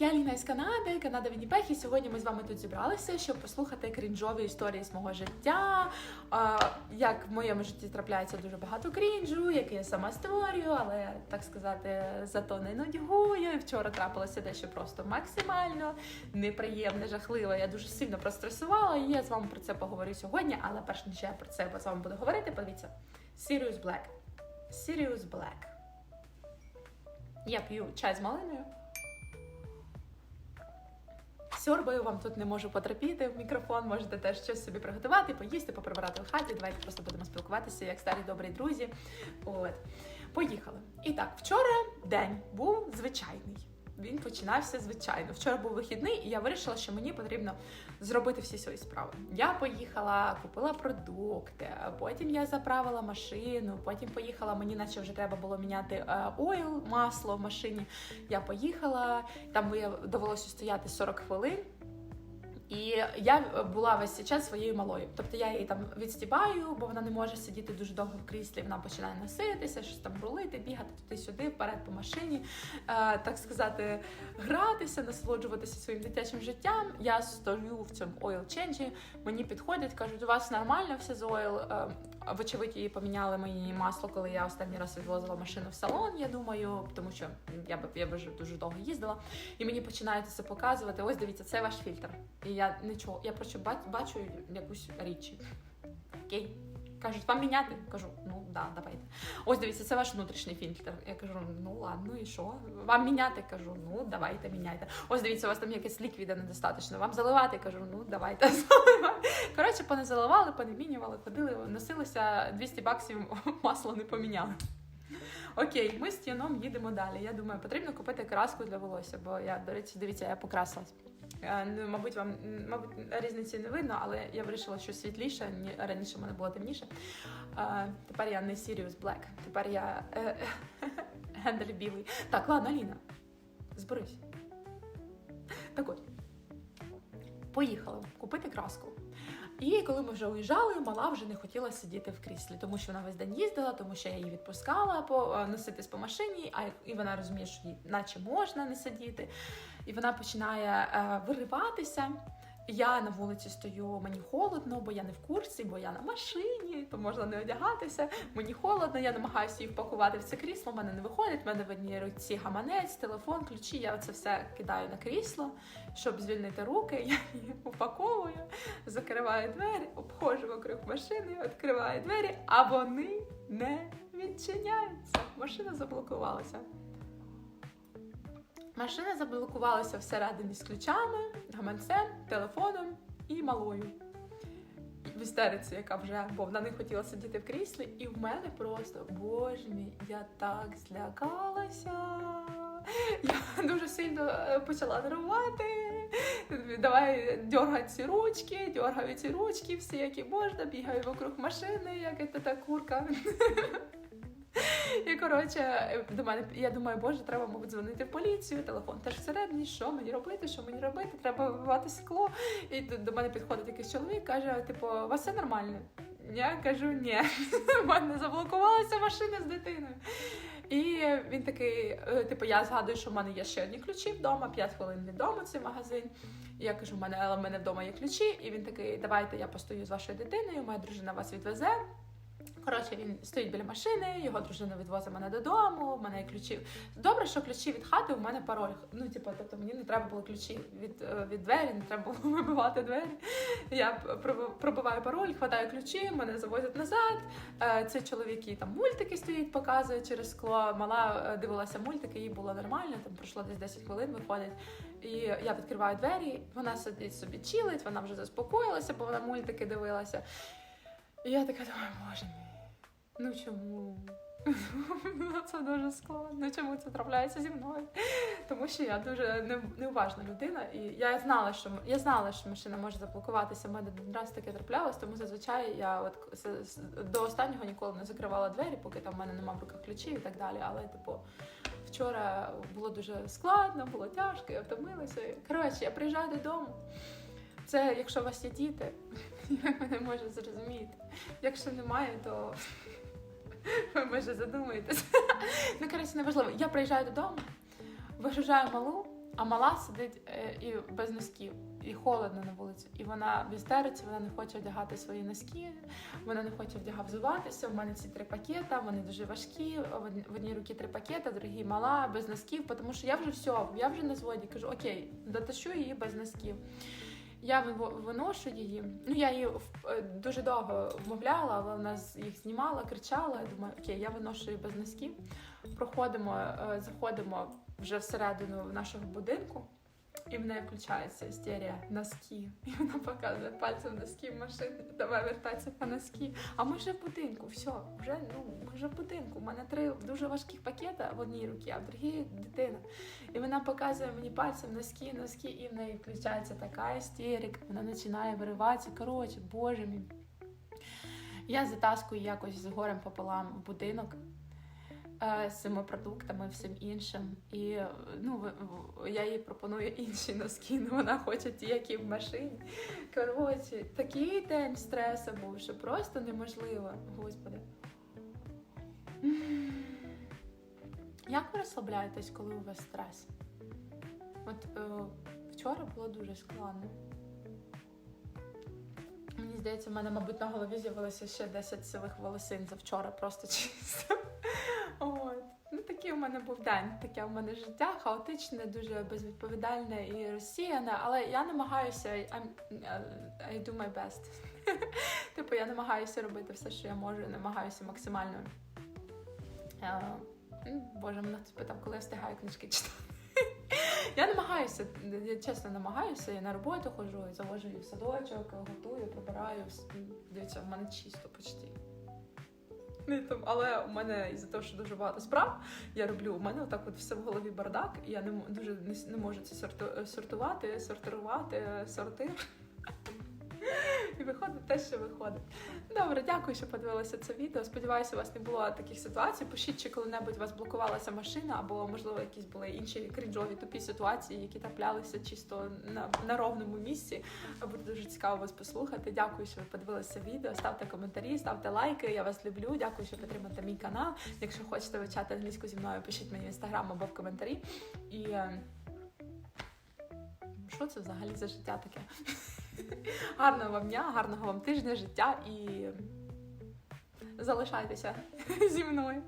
я Ліна із Канади, Канада Вінніпех, і сьогодні ми з вами тут зібралися, щоб послухати крінжові історії з мого життя. Як в моєму житті трапляється дуже багато крінжу, який я сама створюю, але так сказати, зато не нудьгую. І вчора трапилося дещо просто максимально неприємне, жахливе. Я дуже сильно простресувала, і я з вами про це поговорю сьогодні. Але перш ніж я про це з вами буду говорити, подивіться Sirius Black. Sirius Black. Я п'ю чай з малиною. Сьорбою вам тут не можу потрапіти в мікрофон, можете теж щось собі приготувати, поїсти, поприбирати в хаті. Давайте просто будемо спілкуватися як старі добрі друзі. От. Поїхали. І так, вчора день був звичайний. Він починався звичайно. Вчора був вихідний, і я вирішила, що мені потрібно зробити всі свої справи. Я поїхала, купила продукти, потім я заправила машину, потім поїхала. Мені наче вже треба було міняти е, ойл, масло в машині. Я поїхала, там довелося стояти 40 хвилин. І я була весь цей час своєю малою. Тобто я її там відстібаю, бо вона не може сидіти дуже довго в кріслі. Вона починає носитися, щось там рулити, бігати туди-сюди, вперед по машині, е, так сказати, гратися, насолоджуватися своїм дитячим життям. Я стою в цьому ойл ченджі. Мені підходять, кажуть, у вас нормально все з ойл. Вочевидь, її поміняли мені масло, коли я останній раз відвозила машину в салон. Я думаю, тому що я б я б дуже довго їздила, і мені починають це показувати. Ось дивіться, це ваш фільтр. І я нічого, я просто бачу якусь річ. Окей. Кажуть, вам міняти? Кажу, ну да, давайте. Ось дивіться, це ваш внутрішній фільтр. Я кажу, ну ладно, і що? Вам міняти? Кажу, ну давайте міняйте. Ось дивіться, у вас там якесь ліквіда недостатньо. Вам заливати? Кажу, ну давайте заливати. Коротше, понезаливали, понемінювали, ходили, носилися 200 баксів, масло не поміняли. Окей, ми з тіном їдемо далі. Я думаю, потрібно купити краску для волосся, бо я, до речі, дивіться, я покрасилась. Ну, мабуть, вам мабуть різниці не видно, але я вирішила, що світліше, раніше в мене було темніше. А, Тепер я не Sirius Black, тепер я е, Гендель білий. Так, ладно, Ліна, зберись. Так от, поїхали купити краску. І коли ми вже уїжджали, мала вже не хотіла сидіти в кріслі, тому що вона весь день їздила, тому що я її відпускала по носитись по машині, а і вона розуміє, що їй наче можна не сидіти. І вона починає е, вириватися. Я на вулиці стою, мені холодно, бо я не в курсі, бо я на машині, то можна не одягатися. Мені холодно, я намагаюся її впакувати в це крісло. в мене не виходить. в мене в одній руці гаманець, телефон, ключі. Я це все кидаю на крісло, щоб звільнити руки. Я її упаковую, закриваю двері, обходжу вокруг машини, відкриваю двері, а вони не відчиняються. Машина заблокувалася. Машина заблокувалася всередині з ключами, гаманцем, телефоном і малою. В істериці, яка вже, бо не хотіла сидіти в кріслі, і в мене просто, боже мій, я так злякалася. Я дуже сильно е, почала нервувати. Давай дергати ці ручки, дергаю ці ручки, всі, які можна, бігаю вокруг машини, як та курка. І коротше, до мене я думаю, боже, треба, мабуть, дзвонити в поліцію, телефон теж всередині, що мені робити, що мені робити, треба вибивати скло. І до мене підходить якийсь чоловік, каже: типу, у вас все нормально? Я кажу, ні, в мене заблокувалася машина з дитиною. І він такий, е, типу, я згадую, що в мене є ще одні ключі вдома, 5 хвилин від цей магазин. Я кажу, в мене, але в мене вдома є ключі. І він такий, давайте я постою з вашою дитиною, моя дружина вас відвезе. Коротше, він стоїть біля машини, його дружина відвозить мене додому, в мене є ключі. Добре, що ключі від хати, у мене пароль. Ну, типу, тобто мені не треба було ключі від е, від двері, не треба було вибивати двері. Я пробиваю пароль, хватаю ключі, мене завозять назад. Е, Цей чоловік який там мультики стоїть, показує через скло. Мала е, дивилася мультики, їй було нормально, там пройшло десь 10 хвилин, виходить. І я відкриваю двері, вона сидить собі чилить, вона вже заспокоїлася, бо вона мультики дивилася. І я така думаю, боже мій. Ну чому? Це дуже складно. Чому це трапляється зі мною? Тому що я дуже неуважна людина, і я знала, що я знала, що машина може заблокуватися. У мене один раз таке траплялось, тому зазвичай я от до останнього ніколи не закривала двері, поки там в мене немає в руках ключів і так далі. Але, типу, вчора було дуже складно, було тяжко, я втомилася. Коротше, я приїжджаю додому. Це якщо у вас є діти, мене можу зрозуміти. Якщо немає, то ви може задумаєтесь. Ну, коротше, неважливо. Я приїжджаю додому, вигружаю малу, А мала сидить е, і без носків, і холодно на вулиці. І вона в істериці, вона не хоче вдягати свої носки, вона не хоче вдягав взуватися. У мене ці три пакета, вони дуже важкі. В одній- руці три пакета, в другій мала, без носків, тому що я вже все, я вже на зводі. Кажу, окей, дотащу її без носків. Я виношу її. Ну я її е, дуже довго вмовляла, але вона їх знімала, кричала. Думаю, окей, я виношу її без носків. Проходимо, е, заходимо вже всередину нашого будинку. І в неї включається істерія носки. І вона показує пальцем носки в машині. Давай вертатися по носки. А ми вже в будинку, все, вже ну ми вже в будинку. У мене три дуже важких пакета в одній руці, а в другій дитина. І вона показує мені пальцем носки, носки, і в неї включається така істерика. Вона починає вириватися. Коротше, боже мій. Я затаскую якось з горем пополам в будинок з цими продуктами, всім іншим. І е, ну, я їй пропоную інші носки, але вона хоче ті, які в машині. Коротше, такий день стресу був, що просто неможливо. Господи. Як ви розслабляєтесь, коли у вас стрес? От е, вчора було дуже складно. Мені здається, в мене, мабуть, на голові з'явилося ще 10 сивих волосин за вчора, просто чисто. Такий у мене був день, таке у мене життя хаотичне, дуже безвідповідальне і розсіяне, але я намагаюся I'm, I do my best. типу, я намагаюся робити все, що я можу, намагаюся максимально. М, Боже, мене хтось питав, коли я встигаю книжки читати. Я намагаюся, я чесно намагаюся, я на роботу ходжу, і завожу її в садочок, готую, прибираю. Дивіться, в мене чисто почти. Там, але у мене із-за того, що дуже багато справ я роблю, у мене отак от все в голові бардак, і я не дуже не, не можу це сорту- сортувати, сортирувати, сортир. І виходить те, що виходить. Добре, дякую, що подивилися це відео. Сподіваюся, у вас не було таких ситуацій. Пишіть, чи коли-небудь у вас блокувалася машина, або можливо якісь були інші крінжові тупі ситуації, які траплялися чисто на, на ровному місці. Буде дуже цікаво вас послухати. Дякую, що ви подивилися відео. Ставте коментарі, ставте лайки. Я вас люблю. Дякую, що підтримуєте мій канал. Якщо хочете вивчати англійську зі мною, пишіть мені в інстаграм або в коментарі. І е, що це взагалі за життя таке? Гарного вам дня, гарного вам тижня, життя і залишайтеся зі мною.